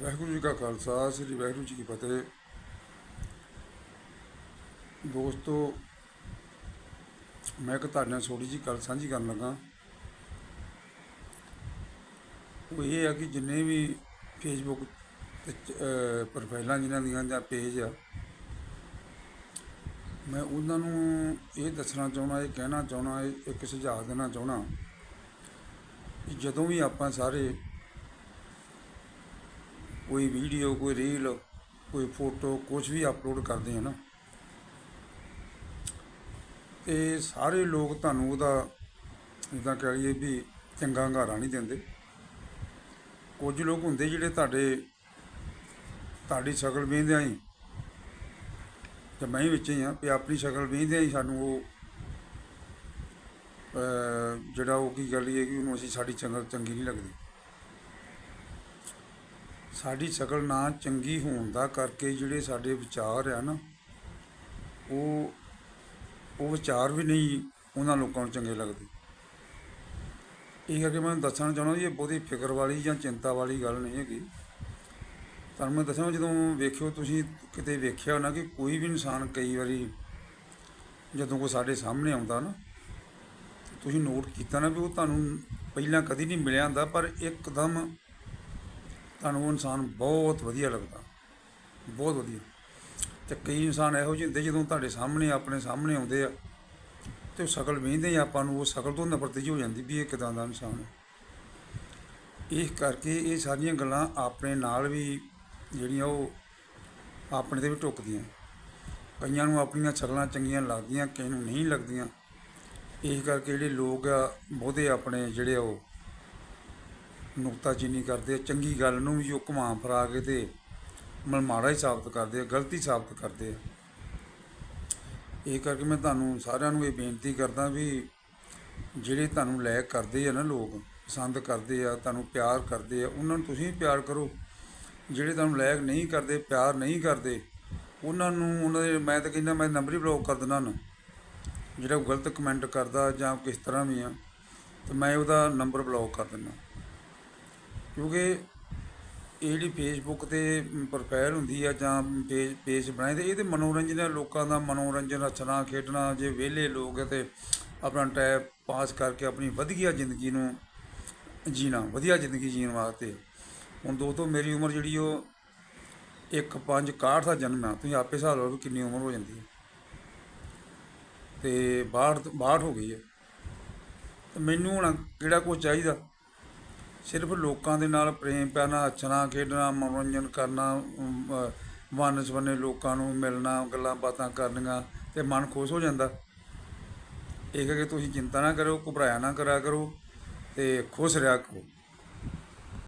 ਵਾਹਿਗੁਰੂ ਜੀ ਕਾ ਖਾਲਸਾ, ਸ੍ਰੀ ਵਾਹਿਗੁਰੂ ਜੀ ਕੀ ਫਤਿਹ। ਦੋਸਤੋ, ਮੈਂ ਇੱਕ ਤੁਹਾਡੇ ਨਾਲ ਛੋਟੀ ਜੀ ਗੱਲ ਸਾਂਝੀ ਕਰਨ ਲੱਗਾ। ਉਹ ਇਹ ਆ ਕਿ ਜਿੰਨੇ ਵੀ ਫੇਸਬੁੱਕ ਤੇ ਪ੍ਰੋਫਾਈਲਾਂ ਜਿਨ੍ਹਾਂ ਦੀਆਂ ਜਾਂ ਪੇਜ ਆ, ਮੈਂ ਉਹਨਾਂ ਨੂੰ ਇਹ ਦੱਸਣਾ ਚਾਹਣਾ ਇਹ ਕਹਿਣਾ ਚਾਹਣਾ ਇੱਕ ਸੁਝਾਅ ਦੇਣਾ ਚਾਹਣਾ ਜਦੋਂ ਵੀ ਆਪਾਂ ਸਾਰੇ ਕੋਈ ਵੀਡੀਓ ਕੋਈ ਰੀਲ ਕੋਈ ਫੋਟੋ ਕੁਝ ਵੀ ਅਪਲੋਡ ਕਰਦੇ ਆ ਨਾ। ਤੇ ਸਾਰੇ ਲੋਕ ਤੁਹਾਨੂੰ ਉਹਦਾ ਜਿੱਦਾਂ ਕਹਿ ਲਈਏ ਵੀ ਚੰਗਾ ਹੰਗਾਰਾ ਨਹੀਂ ਦਿੰਦੇ। ਕੁਝ ਲੋਕ ਹੁੰਦੇ ਜਿਹੜੇ ਤੁਹਾਡੇ, ਤੁਹਾਡੀ ਸ਼ਕਲ ਵੇਖਦਿਆਂ ਹੀ ਤੇ ਮੈਂ ਵੀ ਵਿੱਚ ਹੀ ਆ ਵੀ ਆਪਣੀ ਸ਼ਕਲ ਵੇਖਦਿਆਂ ਹੀ ਸਾਨੂੰ ਉਹ ਜਿਹੜਾ ਉਹ ਕੀ ਗੱਲ ਹੈ ਕਿ ਉਹਨੂੰ ਅਸੀਂ ਸਾਡੀ ਸ਼ਕਲ ਚੰਗੀ ਨਹੀਂ ਲੱਗਦੀ। ਸਾਡੀ ਸ਼ਕਲ ਨਾ ਚੰਗੀ ਹੋਣ ਦਾ ਕਰਕੇ ਜਿਹੜੇ ਸਾਡੇ ਵਿਚਾਰ ਆ ਨਾ, ਉਹ ਉਹ ਵਿਚਾਰ ਵੀ ਨਹੀਂ ਉਹਨਾਂ ਲੋਕਾਂ ਨੂੰ ਚੰਗੇ ਲੱਗਦੇ। ਇਹ ਕਰਕੇ ਮੈਂ ਦੱਸਣਾ ਚਾਹੁੰਦਾ ਜੀ ਇਹ ਬਹੁਤੀ ਫਿਕਰ ਵਾਲੀ ਜਾਂ ਚਿੰਤਾ ਵਾਲੀ ਗੱਲ ਨਹੀਂ ਹੈਗੀ। ਤੁਹਾਨੂੰ ਮੈਂ ਦੱਸਾਂ, ਜਦੋਂ ਵੇਖਿਓ ਤੁਸੀਂ ਕਿਤੇ ਵੇਖਿਆ ਨਾ ਕਿ ਕੋਈ ਵੀ ਇਨਸਾਨ ਕਈ ਵਾਰੀ ਜਦੋਂ ਕੋਈ ਸਾਡੇ ਸਾਹਮਣੇ ਆਉਂਦਾ ਨਾ, ਤੁਸੀਂ ਨੋਟ ਕੀਤਾ ਨਾ ਵੀ ਉਹ ਤੁਹਾਨੂੰ ਪਹਿਲਾਂ ਕਦੀ ਨਹੀਂ ਮਿਲਿਆ ਹੁੰਦਾ, ਪਰ ਇੱਕਦਮ ਤੁਹਾਨੂੰ ਉਹ ਇਨਸਾਨ ਬਹੁਤ ਵਧੀਆ ਲੱਗਦਾ। ਬਹੁਤ ਵਧੀਆ। ਤੇ ਕਈ ਇਨਸਾਨ ਇਹੋ ਜਿਹੇ ਹੁੰਦੇ ਜਦੋਂ ਤੁਹਾਡੇ ਸਾਹਮਣੇ, ਆਪਣੇ ਸਾਹਮਣੇ ਆਉਂਦੇ ਆ, ਤੇ ਉਹ ਸ਼ਕਲ ਵੇਖਦੇ ਹੀ ਆਪਾਂ ਨੂੰ, ਉਹ ਸ਼ਕਲ ਤੋਂ ਨਫ਼ਰਤ ਜਿਹੀ ਹੋ ਜਾਂਦੀ ਵੀ ਇਹ ਕਿਦਾਂ ਦਾ ਇਨਸਾਨ ਹੈ। ਇਸ ਕਰਕੇ ਇਹ ਸਾਰੀਆਂ ਗੱਲਾਂ ਆਪਣੇ ਨਾਲ ਵੀ ਜਿਹੜੀਆਂ ਉਹ ਆਪਣੇ ਤੇ ਵੀ ਟੁੱਕਦੀਆਂ। ਕਈਆਂ ਨੂੰ ਆਪਣੀਆਂ ਸ਼ਕਲਾਂ ਚੰਗੀਆਂ ਲੱਗਦੀਆਂ ਕਈ ਨੂੰ ਨਹੀਂ ਲੱਗਦੀਆਂ। ਇਸ ਕਰਕੇ ਜਿਹੜੇ ਲੋਕ ਆ, ਬਹੁਤੇ ਆਪਣੇ ਜਿਹੜੇ ਉਹ ਨੁਕਤਾਚੀਨੀ ਕਰਦੇ ਆ, ਚੰਗੀ ਗੱਲ ਨੂੰ ਵੀ ਉਹ ਘੁਮਾ ਫਰਾ ਕੇ ਤੇ ਮਲਮਾੜਾ ਹੀ ਸਾਬਤ ਕਰਦੇ ਆ, ਗਲਤੀ ਸਾਬਤ ਕਰਦੇ ਆ। ਇਹ ਕਰਕੇ ਮੈਂ ਤੁਹਾਨੂੰ ਸਾਰਿਆਂ ਨੂੰ ਇਹ ਬੇਨਤੀ ਕਰਦਾ ਵੀ ਜਿਹੜੇ ਤੁਹਾਨੂੰ ਲਾਇਕ ਕਰਦੇ ਆ ਨਾ ਲੋਕ, ਪਸੰਦ ਕਰਦੇ ਆ, ਤੁਹਾਨੂੰ ਪਿਆਰ ਕਰਦੇ ਆ, ਉਹਨਾਂ ਨੂੰ ਤੁਸੀਂ ਵੀ ਪਿਆਰ ਕਰੋ। ਜਿਹੜੇ ਤੁਹਾਨੂੰ ਲਾਇਕ ਨਹੀਂ ਕਰਦੇ, ਪਿਆਰ ਨਹੀਂ ਕਰਦੇ, ਉਹਨਾਂ ਨੂੰ ਉਹਨਾਂ ਦੇ, ਮੈਂ ਤਾਂ ਕਹਿੰਦਾ ਮੈਂ ਨੰਬਰ ਹੀ ਬਲੌਕ ਕਰ ਦਿੰਦਾ ਨਾ। ਜਿਹੜਾ ਗਲਤ ਕਮੈਂਟ ਕਰਦਾ ਜਾਂ ਕਿਸ ਤਰ੍ਹਾਂ ਵੀ ਆ, ਤੇ ਮੈਂ ਉਹਦਾ ਨੰਬਰ ਬਲੌਕ ਕਰ ਦਿੰਦਾ। ਕਿਉਂਕਿ ਇਹ ਜਿਹੜੀ ਫੇਸਬੁੱਕ ਤੇ ਪ੍ਰੋਫਾਈਲ ਹੁੰਦੀ ਆ ਜਾਂ ਪੇਜ ਪੇਜ ਬਣਾਏ ਤੇ ਇਹ ਤੇ ਮਨੋਰੰਜਨ ਹੈ ਲੋਕਾਂ ਦਾ ਮਨੋਰੰਜਨ, ਰਚਨਾ, ਖੇਡਣਾ, ਜੇ ਵਿਹਲੇ ਲੋਕ ਆ ਤੇ ਆਪਣਾ ਟਾਈਮ ਪਾਸ ਕਰਕੇ ਆਪਣੀ ਵਧੀਆ ਜ਼ਿੰਦਗੀ ਨੂੰ ਜੀਣਾ, ਵਧੀਆ ਜ਼ਿੰਦਗੀ ਜੀਣ ਵਾਸਤੇ। ਹੁਣ ਦੋਸਤੋ, ਮੇਰੀ ਉਮਰ ਜਿਹੜੀ ਉਹ 1 5 61 ਦਾ ਜਨਮ ਆ। ਤੁਸੀਂ ਆਪੇ ਹਿਸਾਬ ਲਓ ਵੀ ਕਿੰਨੀ ਉਮਰ ਹੋ ਜਾਂਦੀ ਹੈ ਤੇ 62 62 ਹੋ ਗਈ ਹੈ ਤੇ ਮੈਨੂੰ ਹੁਣ ਕਿਹੜਾ ਕੁਝ ਚਾਹੀਦਾ? ਸਿਰਫ ਲੋਕਾਂ ਦੇ ਨਾਲ ਪ੍ਰੇਮ ਪਿਆਰ ਨਾਲ ਹੱਸਣਾ ਖੇਡਣਾ, ਮਨੋਰੰਜਨ ਕਰਨਾ ਵੰਨ ਸਵੰਨੇ ਲੋਕਾਂ ਨੂੰ ਮਿਲਣਾ, ਗੱਲਾਂ ਬਾਤਾਂ ਕਰਨੀਆਂ ਤੇ ਮਨ ਖੁਸ਼ ਹੋ ਜਾਂਦਾ। ਇਹ ਕਰਕੇ ਤੁਸੀਂ ਚਿੰਤਾ ਨਾ ਕਰੋ ਘਬਰਾਇਆ ਨਾ ਕਰਿਆ ਕਰੋ ਤੇ ਖੁਸ਼ ਰਿਹਾ ਕਰੋ।